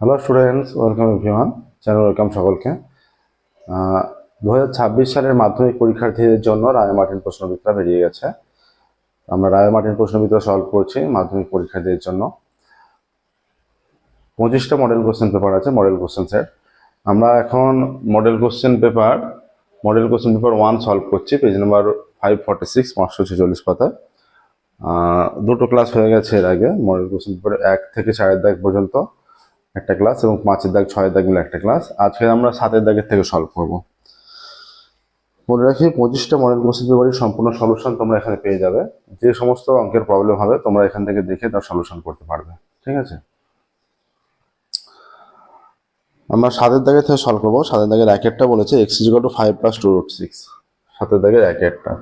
Hello students welcome everyone channel welcome সকলকে। দু হাজার ছাব্বিশ সালের মাধ্যমিক পরীক্ষার্থীদের জন্য রায় মার্টিন প্রশ্নবিদ্যা বেরিয়ে গেছে। আমরা রায় মার্টিন প্রশ্নবিদ্যা সলভ করছি মাধ্যমিক পরীক্ষার্থীদের জন্য। পঁচিশটা মডেল কোশ্চেন পেপার আছে মডেল কোশ্চেন সেট আমরা এখন model question paper model question paper one solve করছি page number five forty six পাঁচশো ছেচল্লিশ আহ, দুটো ক্লাস হয়ে গেছে এর আগে মডেল কোশ্চেন পেপার এক থেকে চারের দাগ পর্যন্ত। একটা ক্লাস এবং পাঁচের দাগ, ছয়ের দাগ মিলে একটা ক্লাস আজকে আমরা সাতের দাগের থেকে সলভ করব। মনে রাখি পঁচিশটা মডেল কোশ্চেন পেপারের সম্পূর্ণ সলিউশন তোমরা এখানে পেয়ে যাবে। যে সমস্ত অঙ্কের প্রবলেম হবে, তোমরা এখান থেকে দেখে তার সলিউশন করতে পারবে। ঠিক আছে? আমরা সাতের দাগের থেকে সলভ করব। সাতের দাগের র্যাকেটটা বলেছে X is equal to five plus two root six সাতের দাগের র্যাকেটটা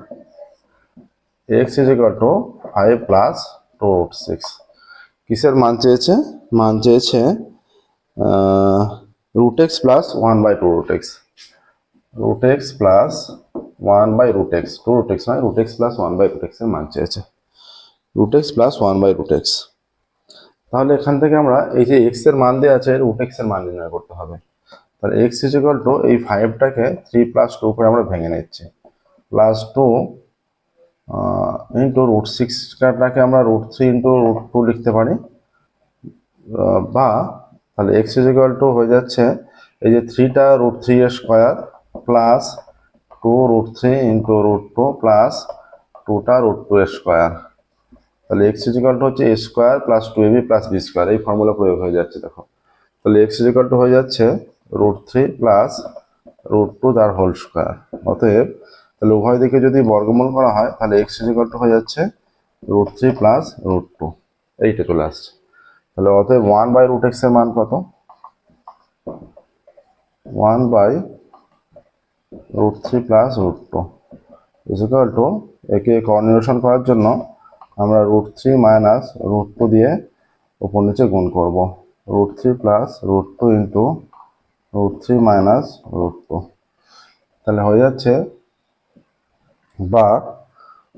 X is equal to five plus two root six কিসের মান চেয়েছে? মান চেয়েছে root X plus one by two root X root X plus one by root X two root X নয় root X plus one by root এক্সের মান চেয়েছে। Root X plus one by root X তাহলে এখান থেকে আমরা এই যে এক্সের মান দেওয়া আছে রুট এক্সের মান নির্ণয় করতে হবে। তাহলে এক্স ইজিকাল টু এই ফাইভটাকে থ্রি প্লাস টু করে আমরা ভেঙে নিচ্ছি। প্লাস টু ইন্টু রুট সিক্সটাকে আমরা root three into root two লিখতে পারি। বা তাহলে এক্স ইজিক্যাল টু হয়ে যাচ্ছে এই যে থ্রিটা রুট থ্রি এর square plus two root three into root two plus টুটা রুট টু এর স্কোয়ার তাহলে এক্স ইজিক্যাল টু হচ্ছে A square plus two AB plus B square এই ফর্মুলা প্রয়োগ হয়ে যাচ্ছে দেখো। তাহলে এক্স ইজিক্যাল টু হয়ে যাচ্ছে root three plus root two তার হোল স্কোয়ার অতএব তাহলে উভয় দিকে যদি বর্গমূল করা হয়, তাহলে এক্স ইজিক্যাল টু হয়ে যাচ্ছে root three plus root two এইটা চলে আসছে। তাহলে অতএব ওয়ান বাই রুট এক্সের মান কত? One by root three plus root two is equal to একে কোঅর্ডিনেশন করার জন্য আমরা root three minus root two দিয়ে উপর নিচে গুণ করব। Root three plus root two into root three minus root two তাহলে হয়ে যাচ্ছে বা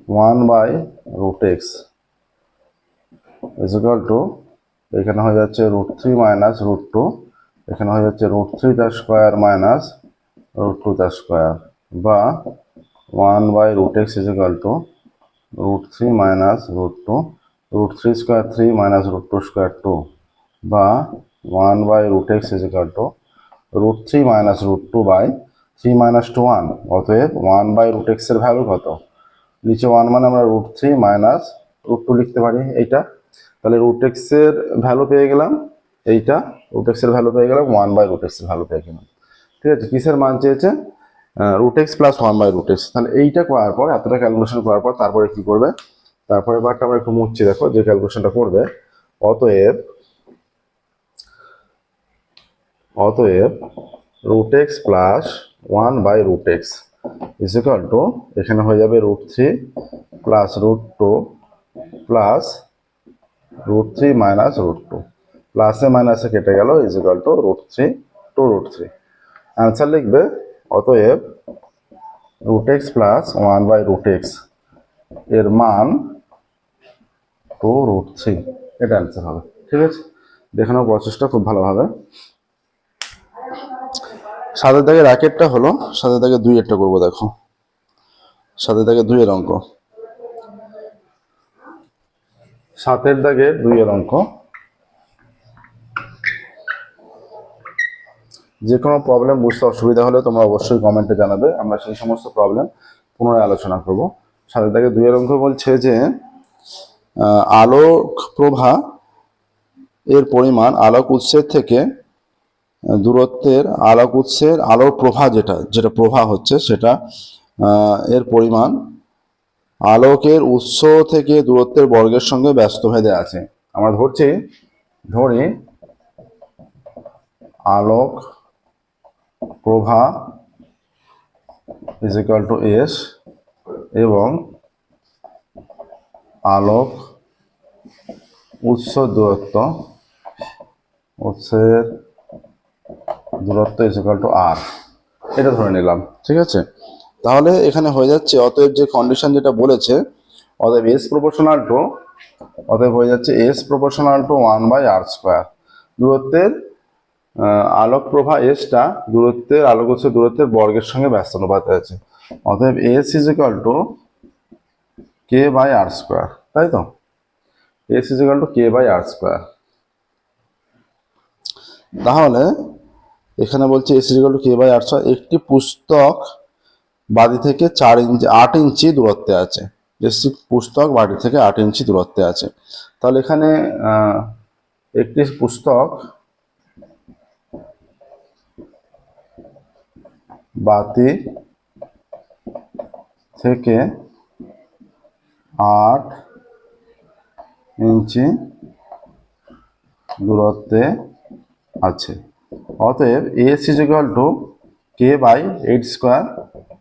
one by root X is equal to এখানে হয়ে যাচ্ছে root three minus root two এখানে হয়ে যাচ্ছে রুট থ্রি তার স্কোয়ার মাইনাস রুট টু তার স্কোয়ার বা one by root X is equal to root three minus root two root three square three minus root two square two বা one by root X is equal to root three minus root two by three minus two one অতএব one by root এক্সের value কত? নিচে one মানে আমরা root three minus root two লিখতে পারি, এইটা। তাহলে রুট এক্সের ভ্যালু পেয়ে গেলাম এইটা রুট এক্সের ভ্যালু পেয়ে গেলাম ওয়ান বাই রুট এক্সের ভ্যালু পেয়ে গেলাম। ঠিক আছে, কিসের মান চেয়েছে? Root X plus one by root X তাহলে এইটা করার পর, এতটা ক্যালকুলেশন করার পর তারপরে কি করবে? তারপরে পার্টটা আমরা একটু মুছছি, দেখো যে ক্যালকুলেশনটা করবে। অতএব অতএব root X plus one by root X is equal to এখানে হয়ে যাবে root three plus root two plus root three minus root two প্লাসে মাইনাসে কেটে গেল is equal to root three two root three answer লিখবে, অতএব root X plus one by root এক্সের মান টু রুট থ্রি এটা অ্যান্সার হবে, ঠিক আছে? দেখানোর প্রসেসটা খুব ভালোভাবে। সাতের দাগে র্যাকেটটা হলো সাতের দাগে দুই একটা করব, দেখো। সাতের দাগে দুইয়ের অঙ্ক। সাতের দাগে দুইয়ের অঙ্ক। যে কোনো প্রবলেম বুঝতে অসুবিধা হলে তোমরা অবশ্যই কমেন্টে জানাবে, আমরা সেই সমস্ত প্রবলেম পুনরায় আলোচনা করব। সাথে থেকে দুইয়ের অঙ্ক বলছে যে আলোক প্রভা এর পরিমাণ আলোক উৎসের থেকে দূরত্বের আলোক উৎসের আলোর প্রভা যেটা যেটা প্রভা হচ্ছে সেটা এর পরিমাণ আলোকের উৎস থেকে দূরত্বের বর্গের সঙ্গে ব্যস্ত ভেদে আছে। আমরা ধরছি, ধরে আলোক প্রভা ইজ টু এস এবং আলোক উৎস দূরত্ব, উৎসের দূরত্ব ইজ ইকাল টু আর এটা ধরে নিলাম, ঠিক আছে? তাহলে এখানে হয়ে যাচ্ছে, অতএব যে কন্ডিশন যেটা বলেছে, অতএব এস প্রপোর্শনাল টু অতএব হয়ে যাচ্ছে S proportional to one by R square দূরত্বের আলোক প্রভা এসটা দূরত্বের আলোক উৎসের দূরত্বের বর্গের সঙ্গে ব্যস্ত অনুপাতে আছে অতএব S is equal to K by R square তাই তো? S is equal to K by R square তাহলে, এখানে বলছে S is equal to K by R square একটি পুস্তক বাড়ি থেকে চার ইঞ্চি, আট ইঞ্চি দূরত্বে আছে। একটি পুস্তক বাড়ি থেকে আট ইঞ্চি দূরত্বে আছে। তাহলে এখানে একটি পুস্তক বাতি থেকে আট ইঞ্চি দূরত্বে আছে। অতএব S is equal to K by eight square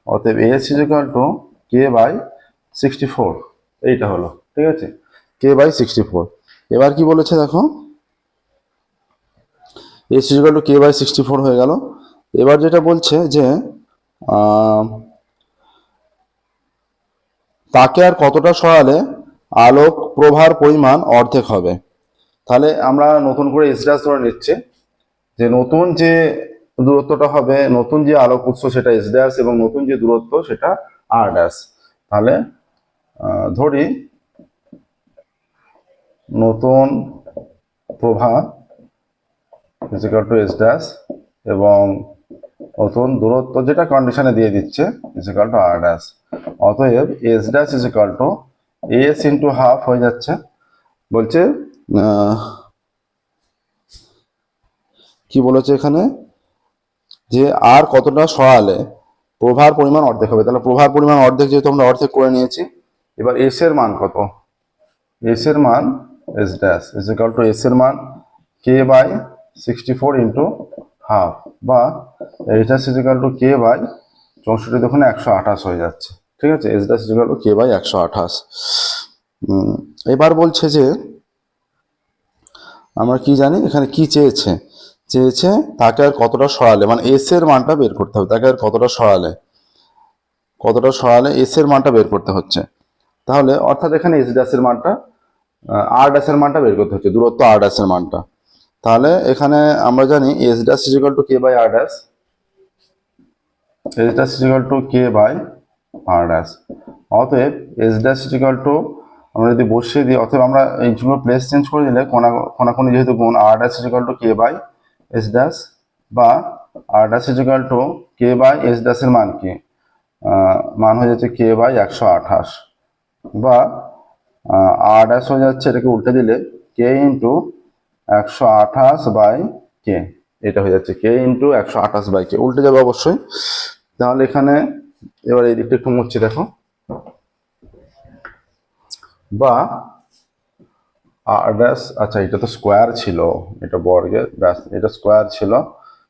অতএব S is equal to K by sixty four এইটা হলো, ঠিক আছে? কে বাই সিক্সটি ফোর এবার কি বলেছে দেখো? S is equal to K by sixty four হয়ে গেল। এবার যেটা বলছে যে তাকে আর কতটা সরালে আলোক প্রভার পরিমাণ অর্ধেক হবে? তাহলে আমরা নতুন করে এস ধরে নিচ্ছি যে নতুন যে দূরত্বটা হবে, নতুন যে আলোক উৎস সেটা এস ড্যাশ এবং নতুন যে দূরত্ব সেটা আর ড্যাশ তাহলে ধরি, নতুন প্রভা is equal to S dash এবং নতুন দূরত্ব যেটা কন্ডিশনে দিয়ে দিচ্ছে is equal to R dash অতএব S dash is equal to S into half হয়ে যাচ্ছে। বলছে কি বলেছে এখানে? যে আর কতটা সরালে প্রভার পরিমাণ অর্ধেক হবে। তাহলে প্রভার পরিমাণ অর্ধেক যেহেতু আমরা অর্ধেক করে নিয়েছি, এবার এস এর মান কত? এস এর মান S dash is equal to S এর মান K by sixty four into half বা H dash is equal to K by চৌষট্টি দেখুন একশো আঠাশ হয়ে যাচ্ছে। ঠিক আছে? S dash is equal to K by একশো আঠাশ। এবার বলছে যে আমরা কি জানি? এখানে কি চেয়েছে? চেয়েছে তাকে আর কতটা সরালে? মানে এস এর মানটা বের করতে হবে, তাকে আর কতটা সরালে? কতটা সরালে এস এর মানটা বের করতে হচ্ছে? তাহলে অর্থাৎ এখানে এস ড্যাশের মানটা আর ড্যাশের মানটা বের করতে হচ্ছে, দূরত্ব আর ড্যাশের মানটা। তাহলে এখানে আমরা জানি S dash is equal to K by R dash S dash is equal to K by R dash অতএব S dash is equal to আমরা যদি বসিয়ে দিই, অতএব আমরা এইগুলো প্লেস চেঞ্জ করে দিলে কোনা কোনাকুনি যেহেতু গুণ R dash is equal to K by S dash বা R dash is equal to K by S ড্যাশের মান কি? মান হয়ে যাচ্ছে কে বাই একশো আঠাশ। বা আর ড্যাশ হয়ে যাচ্ছে এটাকে উল্টে দিলে কে ইন্টু একশো আঠাশ বাই কে এটা হয়ে যাচ্ছে কে ইন্টু একশো আঠাশ বাই কে উল্টে যাবে অবশ্যই। তাহলে এখানে এবার এই দিকটা একটু মুছছি দেখো। বা আর ড্যাশ আচ্ছা এটা তো স্কোয়ার ছিল, এটা বর্গের, ব্যাস, এটা স্কোয়ার ছিল,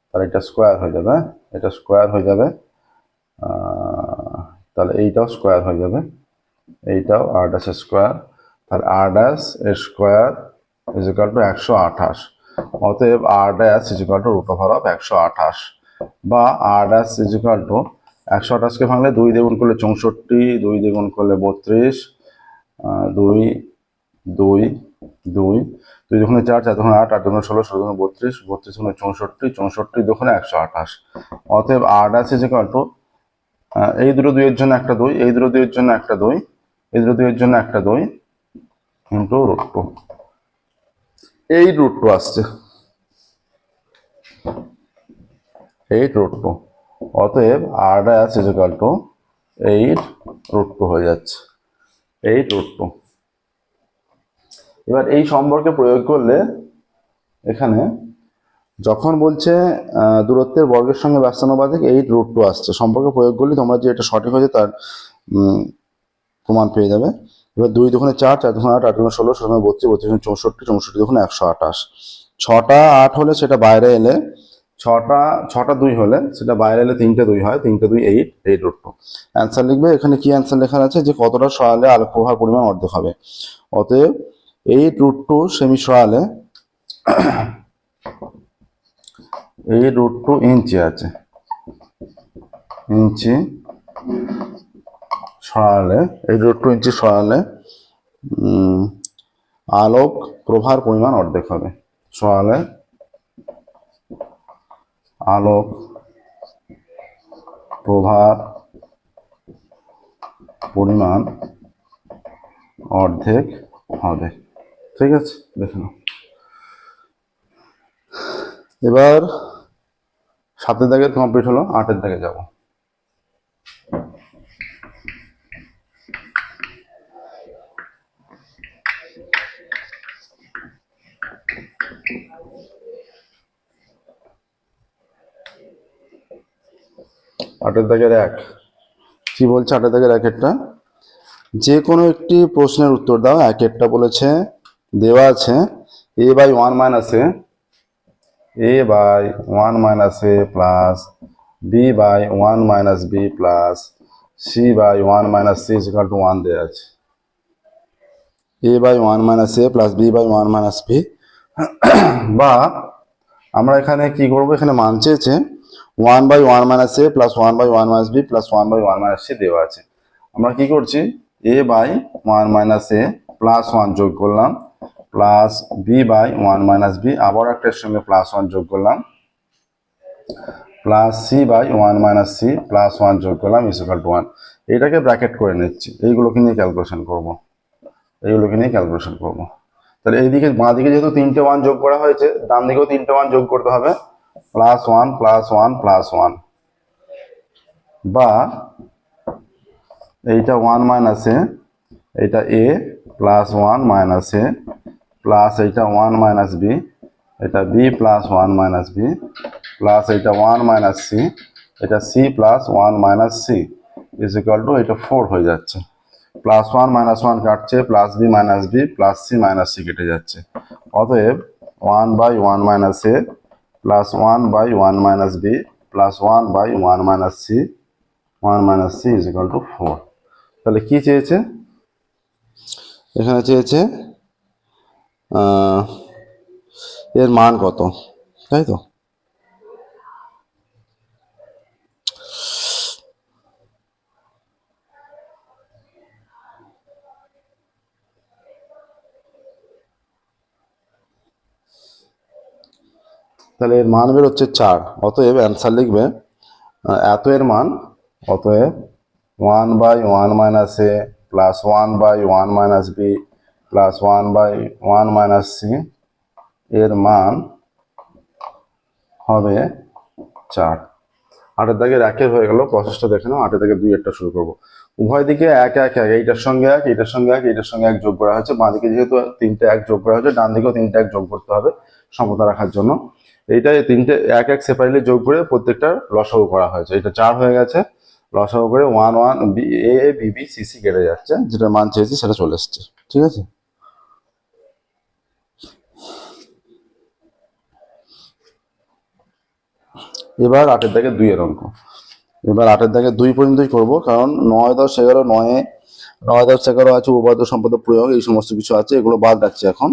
তাহলে এটা স্কোয়ার হয়ে যাবে, এটা স্কোয়ার হয়ে যাবে তাহলে এইটাও স্কোয়ার হয়ে যাবে, এইটাও আর ড্যাশ স্কোয়ার তাহলে আর ড্যাশ এর স্কোয়ার ইজ টু একশো আঠাশ, অতএব R dash is equal to root over of একশো আঠাশ, বা আর ড্যাশ ইজ টু একশো আঠাশকে ভাঙলে দুই দ্বিগুণ করলে চৌষট্টি, দুই দ্বিগুণ করলে বত্রিশ দুই দুই দুই। দুই দুগুণে চার চার দুগুণে আট আট দুগুণে ষোলো ষোলো দুগুণে বত্রিশ বত্রিশ দুগুণে চৌষট্টি চৌষট্টি দুগুণে একশো আঠাশ। অতএব আট ইজ ইকাল টু এই দুটো দুইয়ের জন্য একটা দুই, এই দুটো দুইয়ের জন্য একটা দুই, এই দুটো দুইয়ের জন্য একটা দুই। Into root two. এই রুট টু আসছে। Eight root two. অতএব আর আছে equal to eight root two হয়ে যাচ্ছে। Eight root two. এবার এই সম্পর্কে প্রয়োগ করলে এখানে যখন বলছে দূরত্বের বর্গের সঙ্গে ব্যস্তানুপাতিক এইট রুট টু আসছে। সম্পর্কে প্রয়োগ করলে তোমরা যে এটা সঠিক হয়েছে তার প্রমাণ পেয়ে যাবে। এবার দুই দুখানে চার চার দুখানে আট আট দুখানে ষোলো ষোলো বত্রিশ বত্রিশ চৌষট্টি চৌষট্টি দুখানে একশো আঠাশ। ছটা আট হলে সেটা বাইরে এলে, ছটা ছটা দুই হলে সেটা বাইরে এলে তিনটে দুই হয়, তিনটে দুই eight eight root two answer লিখবে, এখানে কি অ্যান্সার লেখা আছে? যে কতটা সরালে আলোক প্রভার পরিমাণ অর্ধেক হবে। অতএব এইট রুট টু সেমি সরালে এই রুট টু ইঞ্চি আছে। ইঞ্চি সরালে এই রুট টু ইঞ্চি সরালে আলোক প্রভার পরিমাণ অর্ধেক হবে। সরালে আলোক প্রভার পরিমাণ অর্ধেক হবে। ঠিক আছে, দেখে নাও। এবার সাতের দাগের কমপ্লিট হলো, আটের দাগে যাব। আটের দাগের এক। কি বলছে আটের দাগের এক একটা? যে কোনো একটি প্রশ্নের উত্তর দাও, এক একটা বলেছে দেওয়া আছে a by one minus a a by one minus a plus b by one minus b plus c by one minus c is equal to one দেওয়া আছে a by one minus a plus b by one minus b বা আমরা এখানে কি করব এখানে মান চেয়েছে one by one minus a plus one by one minus b plus one by one minus c দেওয়া আছে আমরা কি করছি a by one minus a plus one যোগ করলাম plus b by one minus b আবার একটার সঙ্গে প্লাস ওয়ান যোগ করলাম। Plus c by one minus c plus one যোগ করলাম ইসুকাল টু ওয়ান এইটাকে ব্র্যাকেট করে নিচ্ছি। এইগুলোকে নিয়ে ক্যালকুলেশন করব। এইগুলোকে নিয়ে ক্যালকুলেশন করব। তাহলে এইদিকে বাঁ দিকে যেহেতু তিনটে ওয়ান যোগ করা হয়েছে ডান দিকেও তিনটে ওয়ান যোগ করতে হবে। Plus one plus one plus one বা এইটা ওয়ান মাইনাসে এইটা a plus one minus plus এইটা ওয়ান মাইনাস বি এটা b plus one minus b plus এইটা ওয়ান মাইনাস সি এটা c plus one minus c is equal to এটা four হয়ে যাচ্ছে। প্লাস ওয়ান মাইনাস ওয়ান কাটছে plus b minus b plus c minus c কেটে যাচ্ছে। অতএব one by one minus a plus one by one minus b plus one by one minus c one minus c is equal to four তাহলে কি চেয়েছে? এখানে চেয়েছে এর মান কত? তাই তো? তাহলে এর মান বেরোচ্ছে চার। অতএব অ্যান্সার লিখবে এত এর মান, অতএব one by one minus a plus one by one minus b plus one by one minus c এর মান হবে চার। আটের দাগের একের হয়ে গেল প্রসেসটা দেখে নাও, আটের দাগে দুই একটা শুরু করব। উভয় দিকে এক এক এক, এইটার সঙ্গে এক, এইটার সঙ্গে এক, এইটার সঙ্গে এক যোগ করা হয়েছে। বাঁ দিকে যেহেতু তিনটে এক যোগ করা হয়েছে, ডান দিকেও তিনটে এক যোগ করতে হবে সমতা রাখার জন্য। এইটা এই তিনটে এক এক সেপারেটলি যোগ করে প্রত্যেকটা লসাগু করা হয়েছে। এটা চার হয়ে গেছে, লসাগু করে one one b a b c c কেটে যাচ্ছে। যেটা মান চেয়েছি সেটা চলে এসছে। ঠিক আছে? এবার আটের দাগে দুইয়ের অঙ্ক। এবার আটের দাগে দুই পর্যন্তই করব, কারণ নয় দশ এগারো নয়ে, নয় দশ এগারো আছে উপাদ্য সম্পদ প্রয়োগ, এই সমস্ত কিছু আছে, এগুলো বাদ রাখছি এখন।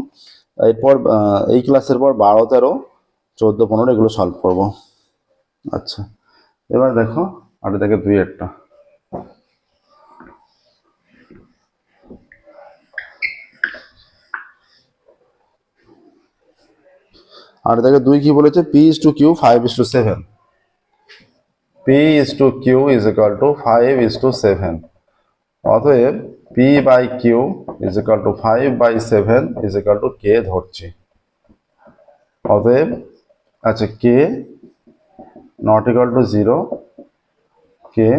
এরপর এই ক্লাসের পর বারো, তেরো, চোদ্দ, পনেরো এগুলো সলভ করব। আচ্ছা এবার দেখো আটের দাগে দুই একটা। আর দেখে দুই কি বলেছে? P is to q five is to seven p is to q is equal to five is to seven অতএব p by q is equal to five by seven is equal to k ধরছি। অতএব আচ্ছা k not equal to zero k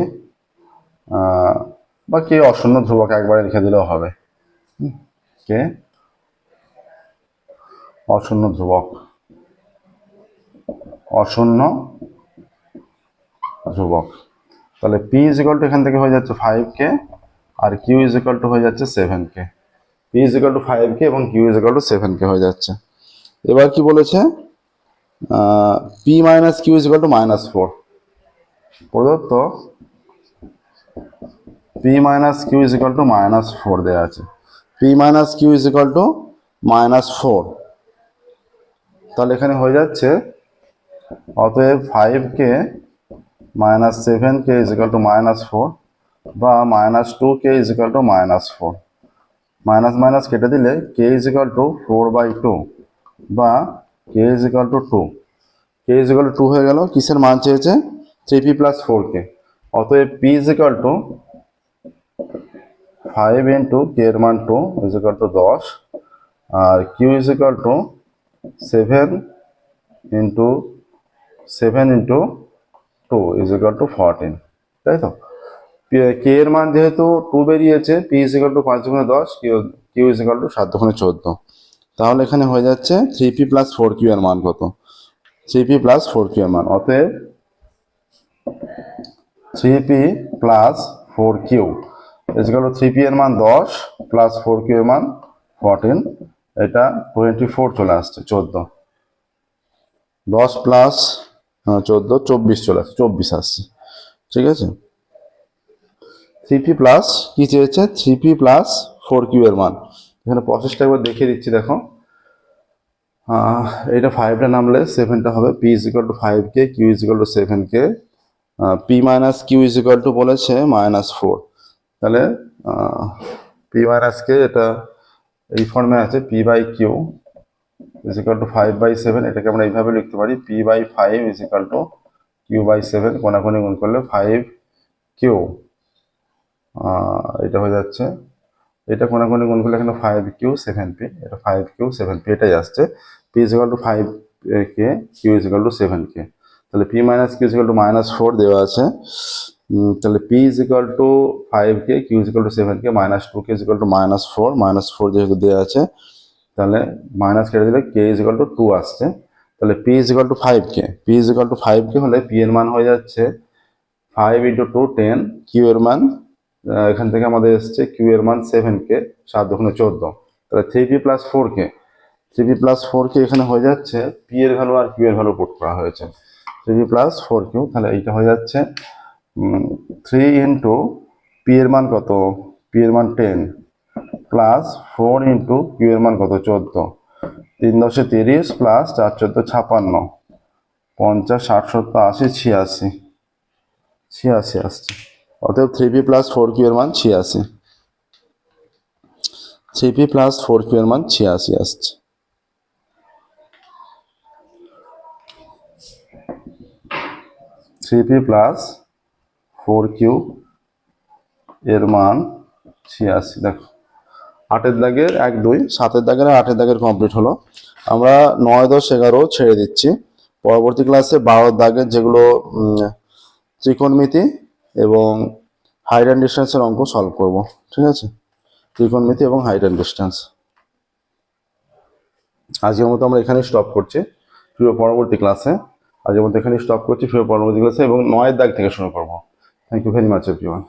বা কে অশূন্য ধ্রুবক একবারে লিখে দিলেও হবে। কে অশূন্য ধ্রুবক। অশূন্য ধ্রুবক। তাহলে পি ইজ টু এখান থেকে হয়ে যাচ্ছে ফাইভ কে আর কিউ ইজ টু হয়ে যাচ্ছে seven k p is to five k এবং q is to seven k হয়ে যাচ্ছে। এবার কি বলেছে? P minus q is to minus four প্রদত্ত p minus q is to minus four দেওয়া আছে। P minus q is to minus four তাহলে এখানে হয়ে যাচ্ছে, অতএব five k minus seven k is equal to minus four বা minus two k is equal to minus four minus minus কেটে দিলে k is to four by two বা k is to two k is equal to হয়ে গেল, কিসের মান চেয়েছে? Three p plus four k অতএব p is equal to five into k এর মান টু ইজ ইকাল টু দশ। আর q is equal to seven into seven into two is equal to fourteen, তাই তো? কে এর মান যেহেতু টু বেরিয়েছে, পি ইজ ইকাল টু পাঁচ দুগুণে দশ, q q is equal to সাত দুগুণে চোদ্দ। তাহলে এখানে হয়ে যাচ্ছে three p plus four q এর মান কত? Three p plus four q এর মান, অতএব three p plus four q is equal to three p এর মান দশ প্লাস ফোর কিউ এর মান ফোরটিন, এটা টোয়েন্টি ফোর চলে আসছে, চোদ্দ। দশ প্লাস চোদ্দ, চব্বিশ চলে আসছে, চব্বিশ আসছে। ঠিক আছে? থ্রি পি প্লাস কি চেয়েছে? Three p plus four q এর মান। এখানে প্রসেসটা একবার দেখিয়ে দিচ্ছি, দেখো। এটা ফাইভটা নামলে সেভেনটা হবে p is equal to five k q is equal to seven k p minus q is equal to বলেছে মাইনাস ফোর তাহলে পি মাইনাস কে এটা এই ফর্মে আছে p by q is equal to five by seven এটাকে আমরা এইভাবে লিখতে পারি p by five is equal to q by seven কোনাকুনি গুণ করলে ফাইভ কিউ এটা হয়ে যাচ্ছে। এটা কোনাকুনি গুণ করলে এখানে ফাইভ কিউ সেভেন পি এটা ফাইভ কিউ সেভেন পি এটাই আসছে। P is equal to five k q is equal to seven k তাহলে p minus q is equal to minus four দেওয়া আছে। তাহলে p is equal to five k q is equal to seven k minus two k is equal to minus four minus four যেহেতু দেওয়া আছে তাহলে minus কেটে দিলে k is equal to two আসছে। তাহলে p is equal to five k p is equal to five k হলে P এর মান হয়ে যাচ্ছে five into two ten q এর মান এখান থেকে আমাদের এসছে কিউ এর মান সেভেন কে সাত দোকানে চোদ্দ। তাহলে three p plus four k three p plus four k এখানে হয়ে যাচ্ছে পি এর ভ্যালু আর কিউ এর ভ্যালু পুট করা হয়েছে। Three p plus four q তাহলে এইটা হয়ে যাচ্ছে থ্রি ইন্টু পি এর মান কত? পি এর মান ten plus four into q এর মান কত? চোদ্দ। তিন দশে তিরিশ প্লাস চার চোদ্দ ছাপান্ন। পঞ্চাশ, ষাট, সত্তর, আশি, ছিয়াশি। ছিয়াশি আসছে। অতএব three p plus four q এর মান ছিয়াশি। Three p plus four q এর মান ছিয়াশি আসছে। Three p plus four q এর মান ছিয়াশি। দেখো। আটের দাগের এক, দুই, সাতের দাগের আটের দাগের কমপ্লিট হলো। আমরা নয়, দশ, এগারো ছেড়ে দিচ্ছি। পরবর্তী ক্লাসে বারো দাগের যেগুলো ত্রিকোণমিতি এবং হাইট অ্যান্ড ডিস্টেন্সের অঙ্ক সলভ করব। ঠিক আছে? ত্রিকোণমিতি এবং হাইট অ্যান্ড ডিস্টেন্স আজকের মতো আমরা এখানেই স্টপ করছি। ফিরে পরবর্তী ক্লাসে আজকের মতো এখানেই স্টপ করছি। ফিরে পরবর্তী ক্লাসে এবং নয়ের দাগ থেকে শুরু করব। Thank you very much everyone